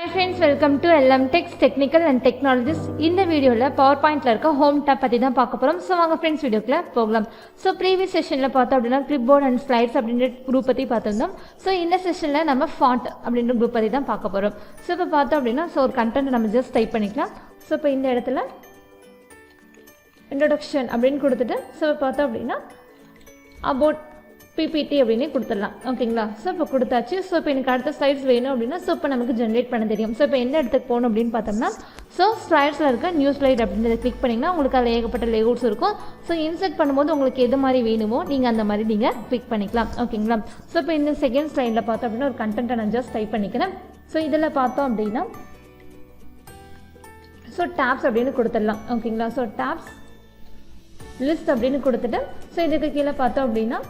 Hi friends welcome to L M techs technical and technologies இந்த வீடியோவில் power பாயிண்ட்டில் இருக்க ஹோம் டேப் பற்றி தான் பார்க்க போகிறோம் ஸோ வாங்க ஃப்ரெண்ட்ஸ் வீடியோக்குள்ளே போகலாம். ஸோ ப்ரீவியஸ் செஷனில் பார்த்தோம் அப்படின்னா கிளிப் போர்ட் அண்ட் ஸ்லைட்ஸ் அப்படின்ற குரூப் பற்றி பார்த்துருந்தோம். ஸோ இந்த செஷனில் நம்ம ஃபாண்ட் அப்படின்ற குரூப் பற்றி தான் பார்க்க போகிறோம் ஸோ இப்போ பார்த்தோம் அப்படின்னா ஸோ ஒரு கண்டென்ட் நம்ம ஜஸ்ட் டைப் பண்ணிக்கலாம். ஸோ இப்போ இந்த இடத்துல இன்ட்ரொடக்ஷன் அப்படின்னு கொடுத்துட்டு ஸோ இப்போ பார்த்தோம் அப்படின்னா அபவுட் பிபிடி அப்படின்னு கொடுத்துடலாம். ஓகேங்களா ஸோ இப்போ கொடுத்தாச்சு. ஸோ இப்போ எனக்கு அடுத்த ஸ்லைட்ஸ் வேணும் அப்படின்னா ஸோ இப்போ நமக்கு ஜென்ரேட் பண்ண தெரியும். ஸோ இப்போ எந்த இடத்துக்கு போகணும் அப்படின்னு பார்த்தோம்னா ஸோ ஸ்லைட்ஸில் இருக்க நியூ ஸ்லைட் அப்படின்றத கிளிக் பண்ணிங்கன்னா உங்களுக்கு அதில் ஏகப்பட்ட லேஅவுட்ஸ் இருக்கும். ஸோ இன்சர்ட் பண்ணும்போது உங்களுக்கு எது மாதிரி வேணுமோ நீங்கள் அந்த மாதிரி நீங்கள் கிளிக் பண்ணிக்கலாம். ஓகேங்களா ஸோ இப்போ இந்த செகண்ட் ஸ்லைடில் பார்த்தோம் அப்படின்னா ஒரு கண்டென்ட்டை நான் ஜஸ்ட் டைப் பண்ணிக்கிறேன். ஸோ இதில் பார்த்தோம் அப்படின்னா ஸோ டேப்ஸ் அப்படின்னு கொடுத்துடலாம். ஓகேங்களா ஸோ டேப்ஸ் லிஸ்ட் அப்படின்னு கொடுத்துட்டு ஸோ இதுக்கு கீழே பார்த்தோம் அப்படின்னா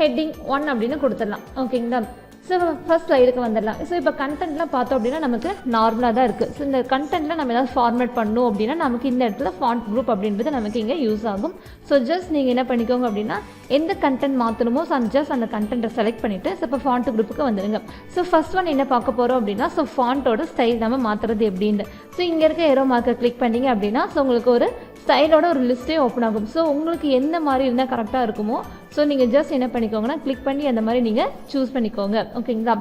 ஹெட்டிங் ஒன் அப்படின்னு கொடுத்துடலாம். ஓகேங்களா ஸோ ஃபர்ஸ்ட் ஸ்லைடுக்கு வந்துடலாம். ஸோ இப்போ கண்டென்ட்லாம் பார்த்தோம் அப்படின்னா நமக்கு நார்மலாக தான் இருக்குது ஸோ இந்த கண்டென்ட்டில் நம்ம ஏதாவது ஃபார்மேட் பண்ணணும் அப்படின்னா நமக்கு இந்த இடத்துல ஃபாண்ட் குரூப் அப்படின்றது நமக்கு இங்கே யூஸ் ஆகும். ஸோ ஜஸ்ட் நீங்கள் என்ன பண்ணிக்கோங்க அப்படின்னா எந்த கண்டென்ட் மாற்றணுமோ ஸோ ஜஸ்ட் அந்த கண்டென்ட்டை செலக்ட் பண்ணிவிட்டு ஸோ இப்போ ஃபாண்ட் குரூப்புக்கு வந்துடுங்க. ஸோ ஃபர்ஸ்ட் ஒன் என்ன பார்க்க போகிறோம் அப்படின்னா ஸோ ஃபாண்ட்டோட ஸ்டைல் நம்ம மாற்றுறது எப்படின்னு. ஸோ இங்கே இருக்க ஏரோ மார்க்கை கிளிக் பண்ணீங்க அப்படின்னா ஸோ உங்களுக்கு ஒரு ஸ்டைலோட ஒரு லிஸ்ட்டே ஓப்பன் ஆகும். ஸோ உங்களுக்கு எந்த மாதிரி இருந்தால் கரெக்டாக இருக்குமோ ஸோ நீங்கள் ஜஸ்ட் என்ன பண்ணிக்கோங்கன்னா கிளிக் பண்ணி அந்த மாதிரி நீங்கள் சூஸ் பண்ணிக்கோங்க. ஓகேங்களா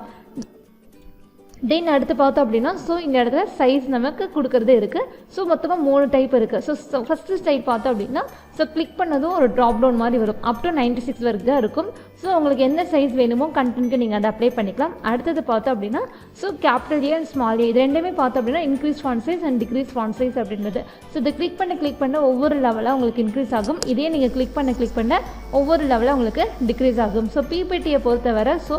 தென் அடுத்து பார்த்தோம் அப்படின்னா ஸோ இந்த இடத்துல சைஸ் நமக்கு கொடுக்கறது இருக்குது ஸோ மொத்தமாக மூணு டைப் இருக்குது ஸோ ஃபஸ்ட்டு டைப் பார்த்தோம் அப்படின்னா ஸோ கிளிக் பண்ணதும் ஒரு ட்ராப் டவுன் மாதிரி வரும். அப் டு நைன்டி சிக்ஸ் வரைக்கும் தான் இருக்கும். ஸோ உங்களுக்கு எந்த சைஸ் வேணுமோ கண்டென்ட்க்கு நீங்கள் அதை அப்ளை பண்ணிக்கலாம். அடுத்தது பார்த்தோம் அப்படின்னா so capital A and small A இது ரெண்டுமே பார்த்தோம் அப்படின்னா increase font size and decrease font size அப்படின்றது. ஸோ இதை கிளிக் பண்ண கிளிக் பண்ண ஒவ்வொரு லெவலாக உங்களுக்கு இன்க்ரீஸ் ஆகும். இதே நீங்கள் கிளிக் பண்ண கிளிக் பண்ண ஒவ்வொரு லெவலாக உங்களுக்கு டிக்ரீஸ் ஆகும். ஸோ பிபிடியை பொறுத்தவரை ஸோ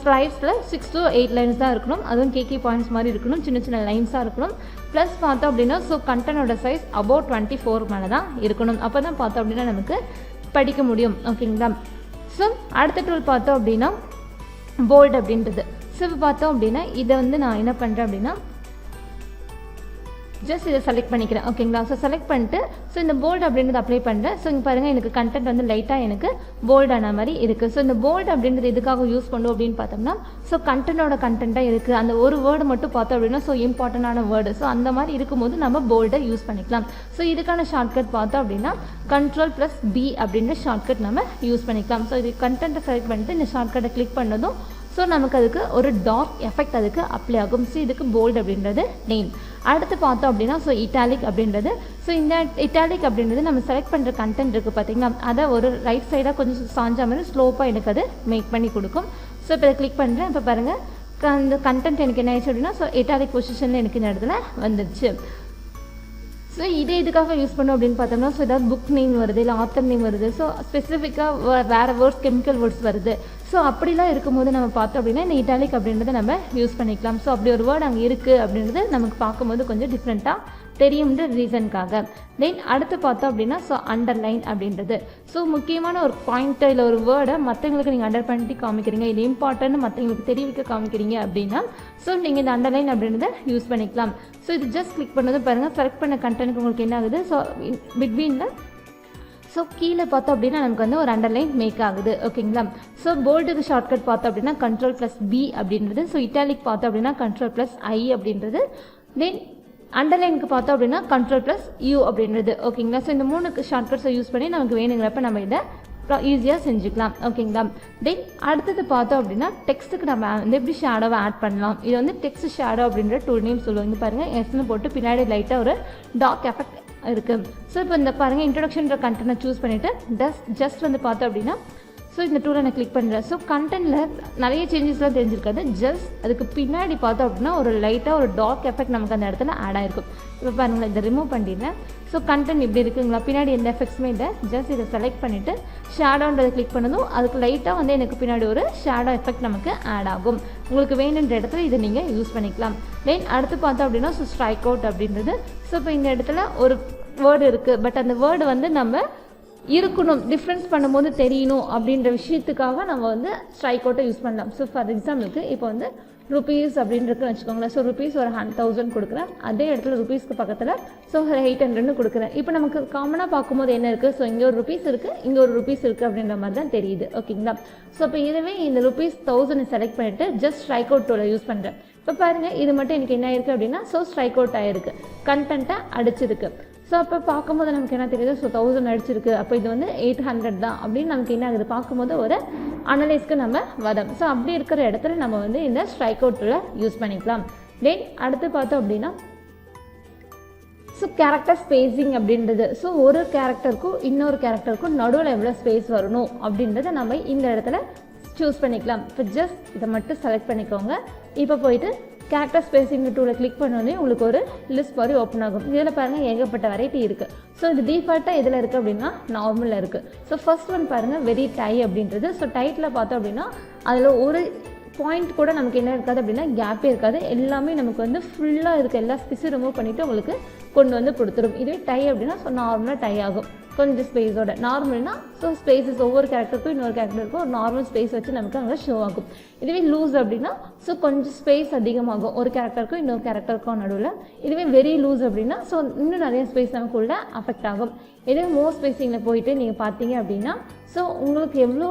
ஸ்லைட்ஸில் சிக்ஸ் டு எயிட் லைன்ஸ் தான் இருக்கணும். அதுவும் கேகே பாயிண்ட்ஸ் மாதிரி இருக்கணும். சின்ன சின்ன லைன்ஸாக இருக்கணும். ப்ளஸ் பார்த்தோம் அப்படின்னா ஸோ கண்டனோட சைஸ் அபவுட் டுவெண்ட்டி ஃபோர் மேலே தான் இருக்கணும். அப்போ தான் பார்த்தோம் அப்படின்னா நமக்கு படிக்க முடியும். ஓகேங்களா ஸோ அடுத்த டூல் பார்த்தோம் அப்படின்னா போல்டு அப்படின்றது. ஸோ இப்போ பார்த்தோம் அப்படின்னா இதை வந்து நான் என்ன பண்ணுறேன் அப்படின்னா ஜஸ்ட் இதை செலக்ட் பண்ணிக்கிறேன். ஓகேங்களா ஸோ செலக்ட் பண்ணிட்டு ஸோ இந்த போல்டு அப்படின்றது அப்ளை பண்ணுறேன் ஸோ இங்கே பாருங்கள் எனக்கு கண்டென்ட் வந்து லைட்டாக எனக்கு போல்டான மாதிரி இருக்குது ஸோ இந்த போல்டு அப்படின்றது எதுக்காக யூஸ் பண்ணும் அப்படின்னு பார்த்தோம்னா ஸோ கண்டென்ட்டோட கண்டென்ட்டாக இருக்குது அந்த ஒரு வேர்டு மட்டும் பார்த்தோம் அப்படின்னா ஸோ இம்பார்ட்டண்டான வேர்டு ஸோ அந்த மாதிரி இருக்கும்போது நம்ம போல்டை யூஸ் பண்ணிக்கலாம். ஸோ இதுக்கான ஷார்ட்கட் பார்த்தோம் அப்படின்னா கண்ட்ரோல் ப்ளஸ் பி அப்படின்ற ஷார்ட்கட் நம்ம யூஸ் பண்ணிக்கலாம். ஸோ இது கண்டென்ட்டை செலக்ட் பண்ணிட்டு இந்த ஷார்ட்கட்டை கிளிக் பண்ணதும் ஸோ நமக்கு அதுக்கு ஒரு டார்க் எஃபெக்ட் அதுக்கு அப்ளை ஆகும். ஸோ இதுக்கு போல்டு அப்படின்றது நேம் அடுத்து பார்த்தோம் அப்படின்னா ஸோ இட்டாலிக் அப்படின்றது. ஸோ இந்த இட்டாலிக் அப்படின்றது நம்ம செலக்ட் பண்ணுற கண்டென்ட் இருக்குது பார்த்திங்களா அதை ஒரு ரைட் சைடாக கொஞ்சம் சாஞ்சா மாதிரி ஸ்லோப்பாக எனக்கு அது மேக் பண்ணி கொடுக்கும். ஸோ இப்போ இதை கிளிக் பண்ணுறேன் இப்போ பாருங்கள் அந்த கண்டென்ட் எனக்கு என்ன ஆயிடுச்சு அப்படின்னா ஸோ இட்டாலிக் பொசிஷனில் எனக்கு இந்த இடத்துல வந்துடுச்சு ஸோ இதே இதுக்காக யூஸ் பண்ணோம் அப்படின்னு பார்த்தோம்னா ஸோ ஏதாவது புக் நேம் வருது இல்லை ஆத்தர் நேம் வருது. ஸோ ஸ்பெசிஃபிக்காக வேறு வேர்ட்ஸ் கெமிக்கல் வேர்ட்ஸ் வருது. ஸோ அப்படிலாம் இருக்கும்போது நம்ம பார்த்தோம் அப்படின்னா இந்த இட்டாலிக் அப்படின்றத நம்ம யூஸ் பண்ணிக்கலாம். ஸோ அப்படி ஒரு வேர்டு அங்கே இருக்குது அப்படின்றது நமக்கு பார்க்கும்போது கொஞ்சம் டிஃப்ரெண்ட்டாக தெரியுன்ற ரீசனுக்காக தென் அடுத்து பார்த்தோம் அப்படின்னா ஸோ அண்டர்லைன் அப்படின்றது. ஸோ முக்கியமான ஒரு பாயிண்ட்டு இல்லை ஒரு வேர்டை மற்றவங்களுக்கு நீங்கள் அண்டர் பண்ணி காமிக்கிறீங்க இது இம்பார்ட்டன்ட் மற்றவங்களுக்கு தெரிவிக்க காமிக்கிறீங்க அப்படின்னா ஸோ நீங்கள் இந்த அண்டர்லைன் அப்படின்றத யூஸ் பண்ணிக்கலாம். ஸோ இது ஜஸ்ட் கிளிக் பண்ணதும் பாருங்கள் செலக்ட் பண்ண கண்டென்ட் உங்களுக்கு என்ன ஆகுது? ஸோ பிட்வீனில் ஸோ கீழே பார்த்தோம் அப்படின்னா நமக்கு வந்து ஒரு அண்டர்லைன் மேக் ஆகுது. ஓகேங்களா ஸோ போல்டுக்கு ஷார்ட்கட் பார்த்தோம் அப்படின்னா கண்ட்ரோல் ப்ளஸ் பி அப்படின்றது. ஸோ இட்டாலிக் பார்த்தோம் அப்படின்னா கண்ட்ரோல் ப்ளஸ் ஐ அப்படின்றது. தென் அண்டர்லைனுக்கு பார்த்தோம் அப்படின்னா கண்ட்ரோல் ப்ளஸ் யூ அப்படின்றது. ஓகேங்களா ஸோ இந்த மூணுக்கு ஷார்ட்கட்ஸை யூஸ் பண்ணி நமக்கு வேணுங்கிறப்ப நம்ம இதை ஈஸியாக செஞ்சுக்கலாம். ஓகேங்களா தென் அடுத்தது பார்த்தோம் அப்படின்னா டெக்ஸ்ட்டுக்கு நம்ம வந்து எப்படி ஷேடோவை ஆட் பண்ணலாம்? இது வந்து டெக்ஸ்ட் ஷேடோ அப்படின்ற டூ நேம் சொல்லுவாங்க பாருங்கள் எஸ்னு போட்டு பின்னாடி லைட்டாக ஒரு டார்க் எஃபெக்ட் இருக்குது ஸோ இப்போ இந்த பாருங்கள் இன்ட்ரடக்ஷன்ற கண்டென்ட் சூஸ் பண்ணிவிட்டு ஜஸ்ட் ஜஸ்ட் வந்து பார்த்தோம் அப்படின்னா ஸோ இந்த டூலை நான் கிளிக் பண்ணுறேன் ஸோ கண்டென்ட்டில் நிறைய சேஞ்சஸ்லாம் தெரிஞ்சிருக்காது. ஜஸ்ட் அதுக்கு பின்னாடி பார்த்தோம் அப்படின்னா ஒரு லைட்டாக ஒரு டார்க் எஃபெக்ட் நமக்கு அந்த இடத்துல ஆட் ஆகிருக்கும் இப்போ பாருங்களேன் இதை ரிமூவ் பண்ணிடுறேன். ஸோ கண்டென்ட் இப்படி இருக்குங்களா? பின்னாடி எந்த எஃபெக்ட்ஸுமே இல்லை. ஜஸ்ட் இதை செலக்ட் பண்ணிவிட்டு ஷேடோன்றதை கிளிக் பண்ணதும் அதுக்கு லைட்டாக வந்து எனக்கு பின்னாடி ஒரு ஷேடோ எஃபெக்ட் நமக்கு ஆட் ஆகும். உங்களுக்கு வேணுன்ற இடத்துல இதை நீங்கள் யூஸ் பண்ணிக்கலாம். தென் அடுத்து பார்த்தோம் அப்படின்னா ஸோ ஸ்ட்ரைக் அவுட் அப்படின்றது. ஸோ இப்போ இந்த இடத்துல ஒரு வேர்டு இருக்குது பட் அந்த வேர்டு வந்து நம்ம இருக்கணும் டிஃப்ரென்ஸ் பண்ணும்போது தெரியணும் அப்படின்ற விஷயத்துக்காக நம்ம வந்து ஸ்ட்ரைக் அவுட்டை யூஸ் பண்ணலாம். ஸோ ஃபார் எக்ஸாம்பிளுக்கு இப்போ வந்து ருபீஸ் அப்படின்னு இருக்குன்னு வச்சுக்கோங்களேன். ஸோ ருபீஸ் ஒரு ஹண்ட் தௌசண்ட் கொடுக்குறேன். அதே இடத்துல ருபீஸ்க்கு பக்கத்தில் ஸோ ஒரு எயிட் ஹண்ட்ரட்னு கொடுக்குறேன். இப்போ நமக்கு காமனாக பார்க்கும்போது என்ன இருக்குது ஸோ இங்கே ஒரு ருபீஸ் இருக்குது இங்கே ஒரு ருபீஸ் இருக்குது அப்படின்ற மாதிரி தான் தெரியுது. ஓகேங்களா ஸோ இப்போ இதுவே இந்த ருபீஸ் தௌசண்ட் செலக்ட் பண்ணிவிட்டு ஜஸ்ட் ஸ்ட்ரைக் அவுட் டூலை யூஸ் பண்ணுறேன் இப்போ பாருங்கள் இது மட்டும் எனக்கு என்ன ஆயிருக்கு அப்படின்னா ஸோ ஸ்ட்ரைக் அவுட் ஆயிருக்கு. கண்டென்ட்டை அடிச்சிருக்கு. ஸோ அப்போ பார்க்கும்போது நமக்கு என்ன தெரியுது? ஸோ தௌசண்ட் அடிச்சிருக்கு. அப்போ இது வந்து எயிட் ஹண்ட்ரட் தான். அப்படின்னு நமக்கு என்ன ஆகுது? பார்க்கும்போது ஒரு அனலைஸ்க்கு நம்ம வரோம். ஸோ அப்படி இருக்கிற இடத்துல நம்ம வந்து இந்த ஸ்ட்ரைக் அவுட்டில் யூஸ் பண்ணிக்கலாம். தென் அடுத்து பார்த்தோம் அப்படின்னா ஸோ கேரக்டர் ஸ்பேஸிங் அப்படின்றது. ஸோ ஒரு கேரக்டருக்கும் இன்னொரு கேரக்டருக்கும் நடுவில் எவ்வளோ ஸ்பேஸ் வரணும் அப்படின்றத நம்ம இந்த இடத்துல சூஸ் பண்ணிக்கலாம். இப்போ ஜஸ்ட் இதை மட்டும் செலக்ட் பண்ணிக்கோங்க. இப்போ போயிட்டு கேரக்டர் ஸ்பேசிங் டூவில் கிளிக் பண்ணோடனே உங்களுக்கு ஒரு லிஸ்ட் மாதிரி ஓப்பன் ஆகும். இதில் பாருங்கள் ஏகப்பட்ட வெரைட்டி இருக்குது ஸோ இது டிஃபால்ட்டாக இதில் இருக்குது அப்படின்னா நார்மலில் இருக்குது ஸோ ஃபர்ஸ்ட் ஒன் பாருங்கள் வெரி டை அப்படின்றது. ஸோ டைட்டில் பார்த்தோம் அப்படின்னா அதில் ஒரு பாயிண்ட் கூட நமக்கு என்ன இருக்காது அப்படின்னா கேப்பே இருக்காது. எல்லாமே நமக்கு வந்து ஃபுல்லாக இருக்க எல்லா ஸ்பெஸும் ரிமூவ் பண்ணிவிட்டு உங்களுக்கு கொண்டு வந்து கொடுத்துரும். இதுவே டை அப்படின்னா ஸோ நார்மலாக டை ஆகும். கொஞ்சம் ஸ்பேஸோட நார்மல்னா ஸோ ஸ்பேஸஸ் ஒவ்வொரு கேரக்டருக்கும் இன்னொரு கேரக்டருக்கும் ஒரு நார்மல் ஸ்பேஸ் வச்சு நமக்கு அங்கே ஷோ ஆகும். இதுவே லூஸ் அப்படின்னா ஸோ கொஞ்சம் ஸ்பேஸ் அதிகமாகும். ஒரு கேரக்டருக்கும் இன்னொரு கேரக்டருக்கும் நடுவில். இதுவே வெரி லூஸ் அப்படின்னா ஸோ இன்னும் நிறைய ஸ்பேஸ் நமக்குள்ள அஃபெக்ட் ஆகும். இதே மோர் ஸ்பேஸிங்கில் போயிட்டு நீங்கள் பார்த்தீங்க அப்படின்னா ஸோ உங்களுக்கு எவ்வளோ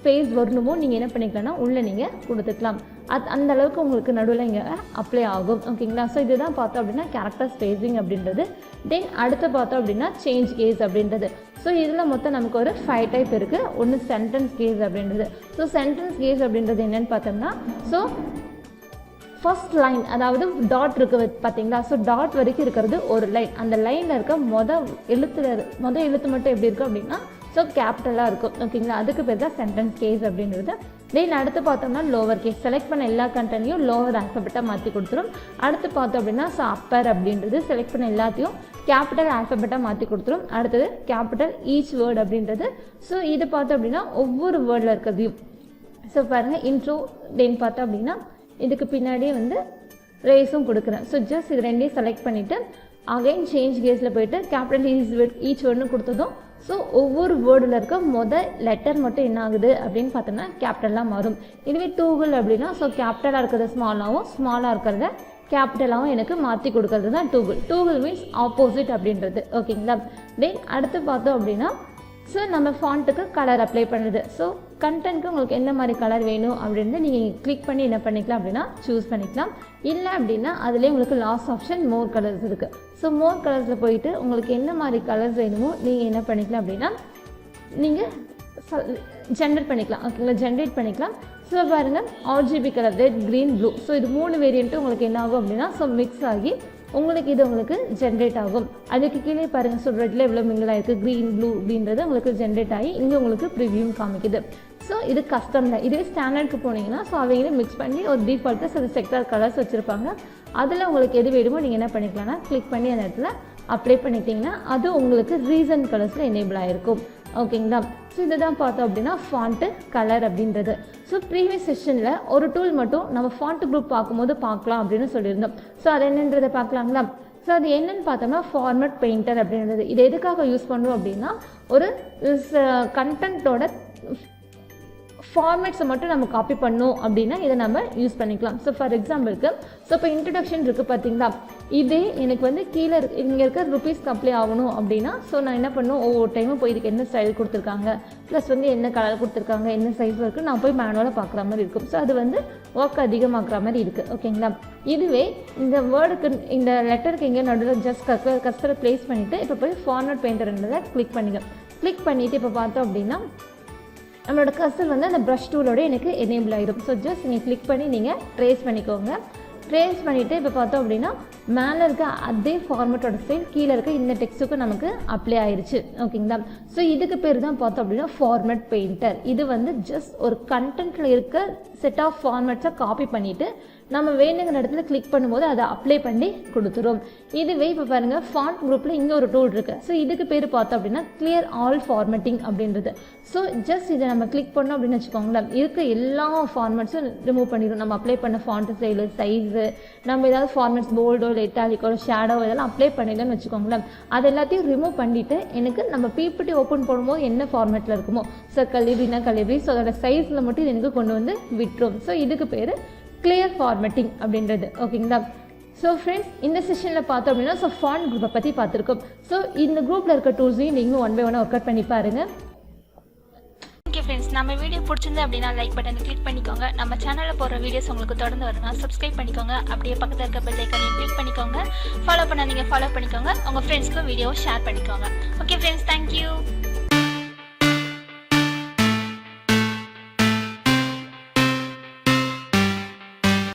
ஸ்பேஸ் வரணுமோ நீங்கள் என்ன பண்ணிக்கலாம்னா உள்ளே நீங்கள் கொடுத்துக்கலாம். அது அந்த அளவுக்கு உங்களுக்கு நடுவில் இங்கே அப்ளை ஆகும். ஓகேங்களா ஸோ இதுதான் பார்த்தோம் அப்படின்னா கேரக்டர் ஸ்பேசிங் அப்படின்றது. தென் அடுத்து பார்த்தோம் அப்படின்னா சேஞ்ச் கேஸ் அப்படின்றது. ஸோ இதில் மொத்தம் நமக்கு ஒரு ஃபைவ் டைப் இருக்குது ஒன்று சென்டென்ஸ் கேஸ் அப்படின்றது. ஸோ சென்டென்ஸ் கேஸ் அப்படின்றது என்னென்னு பார்த்தோம்னா ஸோ ஃபர்ஸ்ட் லைன் அதாவது டாட் இருக்கு பார்த்தீங்களா? ஸோ டாட் வரைக்கும் இருக்கிறது ஒரு லைன் அந்த லைனில் இருக்க மொதல் எழுத்துல மொதல் எழுத்து மட்டும் எப்படி இருக்கும் அப்படின்னா ஸோ கேபிட்டலாக இருக்கும். ஓகேங்களா அதுக்கு பேர் தான் சென்டென்ஸ் கேஸ் அப்படின்றது. தென் அடுத்து பார்த்தோம்னா லோவர் கேஸ் செலக்ட் பண்ண எல்லா கண்டென்ட்டையும் லோவர் ஆல்ஃபபெட்டாக மாற்றி கொடுத்துரும். அடுத்து பார்த்தோம் அப்படின்னா ஸோ அப்பர் அப்படின்றது செலக்ட் பண்ண எல்லாத்தையும் கேபிட்டல் ஆல்ஃபபெட்டாக மாற்றி கொடுத்துரும். அடுத்தது கேபிட்டல் ஈச் வேர்டு அப்படின்றது. ஸோ இது பார்த்தோம் அப்படின்னா ஒவ்வொரு வேர்டில் இருக்கிறதையும். ஸோ பாருங்கள் இன்ட்ரோ தென் பார்த்தோம் அப்படின்னா இதுக்கு பின்னாடியே வந்து ரேஸும் கொடுக்குறேன். ஸோ ஜஸ்ட் இது ரெண்டையும் செலக்ட் பண்ணிவிட்டு அகைன் சேஞ்ச் கேஸில் போயிட்டு கேபிட்டல் ஈச் ஈச் ஒன்று கொடுத்ததும் ஸோ ஒவ்வொரு வேர்டில் இருக்க மொதல் லெட்டர் மட்டும் என்ன ஆகுது அப்படின்னு பார்த்தோம்னா கேபிட்டலாக மாறும். இதுவே டூகுள் அப்படின்னா ஸோ கேபிட்டலாக இருக்கிறத ஸ்மாலாகவும் ஸ்மாலாக இருக்கிறத கேபிட்டலாகவும் எனக்கு மாற்றி கொடுக்கறது தான் டூகுள் டூகுள் மீன்ஸ் ஆப்போசிட் அப்படின்றது ஓகேங்களா தென் அடுத்து பார்த்தோம் அப்படின்னா ஸோ நம்ம ஃபாண்ட்டுக்கு கலர் அப்ளை பண்ணுறது ஸோ கண்டென்ட்க்கு உங்களுக்கு என்ன மாதிரி கலர் வேணும் அப்படின்னு நீங்கள் கிளிக் பண்ணி என்ன பண்ணிக்கலாம் அப்படின்னா சூஸ் பண்ணிக்கலாம். இல்லை அப்படின்னா அதுலேயே உங்களுக்கு லாஸ்ட் ஆப்ஷன் மோர் கலர்ஸ் இருக்குது ஸோ மோர் கலர்ஸில் போயிட்டு உங்களுக்கு என்ன மாதிரி கலர்ஸ் வேணுமோ நீங்கள் என்ன பண்ணிக்கலாம் அப்படின்னா நீங்கள் ஜென்ரேட் பண்ணிக்கலாம். ஓகேங்களா ஜென்ரேட் பண்ணிக்கலாம். ஸோ பாருங்கள் RGB colour red green blue so இது மூணு வேரியண்ட்டும் உங்களுக்கு என்ன ஆகும் அப்படின்னா ஸோ மிக்ஸ் ஆகி உங்களுக்கு இது உங்களுக்கு ஜென்ரேட் ஆகும். அதுக்கு கீழே பாருங்கள் ஸோ ரெட்டில் எவ்வளோ மிங்கிள் ஆயிருக்கு? க்ரீன் ப்ளூ அப்படின்றது உங்களுக்கு ஜென்ரேட் ஆகி இங்கே உங்களுக்கு ப்ரிவியூம் காமிக்குது. ஸோ இது கஸ்டமில் இதே ஸ்டாண்டர்டுக்கு போனீங்கன்னா ஸோ அவங்களே மிக்ஸ் பண்ணி ஒரு டீஃபால்ட்டு சில செக்டார் கலர்ஸ் வச்சுருப்பாங்க. அதில் உங்களுக்கு எது வேணுமோ நீங்கள் என்ன பண்ணிக்கலாம்னா கிளிக் பண்ணி அந்த இடத்துல அப்ளை பண்ணிட்டீங்கன்னா அது உங்களுக்கு ரீசன் கலர்ஸில் எனேபிள் ஆகிருக்கும் ஓகேங்களா ஸோ இதை தான் பார்த்தோம் அப்படின்னா ஃபாண்ட்டு கலர் அப்படின்றது. ஸோ ப்ரீவியஸ் செஷனில் ஒரு டூல் மட்டும் நம்ம ஃபாண்ட்டு குரூப் பார்க்கும்போது பார்க்கலாம் அப்படின்னு சொல்லியிருந்தோம். ஸோ அது என்னன்றதை பார்க்கலாங்களா ஸோ அது என்னன்னு பார்த்தோம்னா ஃபார்மட் பெயிண்டர் அப்படின்றது. இது எதுக்காக யூஸ் பண்ணுறோம் அப்படின்னா ஒரு கண்டென்ட்டோட ஃபார்மேட்ஸை மட்டும் நம்ம காப்பி பண்ணோம் அப்படின்னா இதை நம்ம யூஸ் பண்ணிக்கலாம். ஸோ ஃபார் எக்ஸாம்பிளுக்கு ஸோ இப்போ இன்ட்ரடக்ஷன் இருக்குது பார்த்தீங்களா இதே எனக்கு வந்து கீழே இருக்கு இங்கே இருக்கிற ருபீஸ்க்கு அப்ளை ஆகணும் அப்படின்னா ஸோ நான் என்ன பண்ணும்? ஒவ்வொரு டைமும் போய் இதுக்கு என்ன ஸ்டைல் கொடுத்துருக்காங்க? ப்ளஸ் வந்து என்ன கலர் கொடுத்துருக்காங்க? என்ன சைஸ் இருக்குது நான் போய் மேனுவலாக பார்க்குற மாதிரி இருக்கும். ஸோ அது வந்து ஒர்க் அதிகமாக்குற மாதிரி இருக்குது ஓகேங்களா இதுவே இந்த வேர்டுக்கு இந்த லெட்டருக்கு எங்கேயோ நடுவில் ஜஸ்ட் கஸ்டரை ப்ளேஸ் பண்ணிவிட்டு இப்போ போய் ஃபார்மட் பெயிண்டர்ன்றதை கிளிக் பண்ணிக்க கிளிக் பண்ணிவிட்டு இப்போ பார்த்தோம் அப்படின்னா நம்மளோட கர்சர் வந்து அந்த ப்ரஷ் டூலோட எனக்கு எனேபிள் ஆகிடும் ஸோ ஜஸ்ட் நீங்கள் கிளிக் பண்ணி நீங்கள் ட்ரேஸ் பண்ணிக்கோங்க. ட்ரேஸ் பண்ணிவிட்டு இப்போ பார்த்தோம் அப்படின்னா மேலே இருக்க அதே ஃபார்மேட்டோட ஸ்டைல் கீழே இருக்க இந்த டெக்ஸ்ட்டுக்கும் நமக்கு அப்ளை ஆயிடுச்சு ஓகேங்களா ஸோ இதுக்கு பேர் தான் பார்த்தோம் அப்படின்னா ஃபார்மேட் பெயிண்டர் இது வந்து ஜஸ்ட் ஒரு கண்டென்ட்டில் இருக்க செட் ஆஃப் ஃபார்மேட்ஸை காப்பி பண்ணிவிட்டு நம்ம வேணுங்கிற இடத்துல கிளிக் பண்ணும்போது அதை அப்ளை பண்ணி கொடுத்துரும். இதுவே இப்போ பாருங்கள் ஃபாண்ட் குரூப்பில் இங்கே ஒரு டூல் இருக்குது ஸோ இதுக்கு பேர் பார்த்தோம் அப்படின்னா கிளியர் ஆல் ஃபார்மேட்டிங் அப்படின்றது. ஸோ ஜஸ்ட் இதை நம்ம கிளிக் பண்ணோம் அப்படின்னு வச்சுக்கோங்களேன். இருக்க எல்லா ஃபார்மேட்ஸும் ரிமூவ் பண்ணிடும் நம்ம அப்ளை பண்ண ஃபாண்ட் ஸ்டைலு சைஸு நம்ம ஏதாவது ஃபார்மேட்ஸ் போல்டோ இல்லை இட்டாலிக்கோ ஷேடோ இதெல்லாம் அப்ளை பண்ணிடலாம்னு வச்சுக்கோங்களேன். அது எல்லாத்தையும் ரிமூவ் பண்ணிவிட்டு எனக்கு நம்ம பிபிடி ஓப்பன் பண்ணும்போது என்ன ஃபார்மேட்டில் இருக்குமோ. ஸோ கலிபினா கலிபி ஸோ அதோட சைஸில் மட்டும் இது எனக்கு கொண்டு வந்து விட்டுரும். ஸோ இதுக்கு பேர் கிளியர் ஃபார்மெட்டிங் அப்படின்றது. ஓகேங்களா ஸோ ஃப்ரெண்ட்ஸ் இந்த செஷனில் பார்த்தோம் அப்படின்னா ஸோ ஃபான் குரூப்பை பற்றி பார்த்துருக்கோம். ஸோ இந்த குரூப்பில் இருக்க டூல்ஸையும் நீங்களும் one by one work out பண்ணி பாருங்கள் ஓகே ஃப்ரெண்ட்ஸ் நம்ம வீடியோ பிடிச்சிருந்து அப்படின்னா லைக் பட்டனை கிளிக் பண்ணிக்கோங்க. நம்ம சேனலில் போடுற வீடியோஸ் உங்களுக்கு தொடர்ந்து வரணும்னா சப்ஸ்கிரைப் பண்ணிக்கோங்க. அப்படியே பக்கத்தில் இருக்க பெல் ஐக்கனையும் கிளிக் பண்ணிக்கோங்க. ஃபாலோ பண்ண நீங்கள் ஃபாலோ பண்ணிக்கோங்க உங்கள் ஃப்ரெண்ட்ஸ்க்கும் வீடியோவை ஷேர் பண்ணிக்கோங்க. Okay friends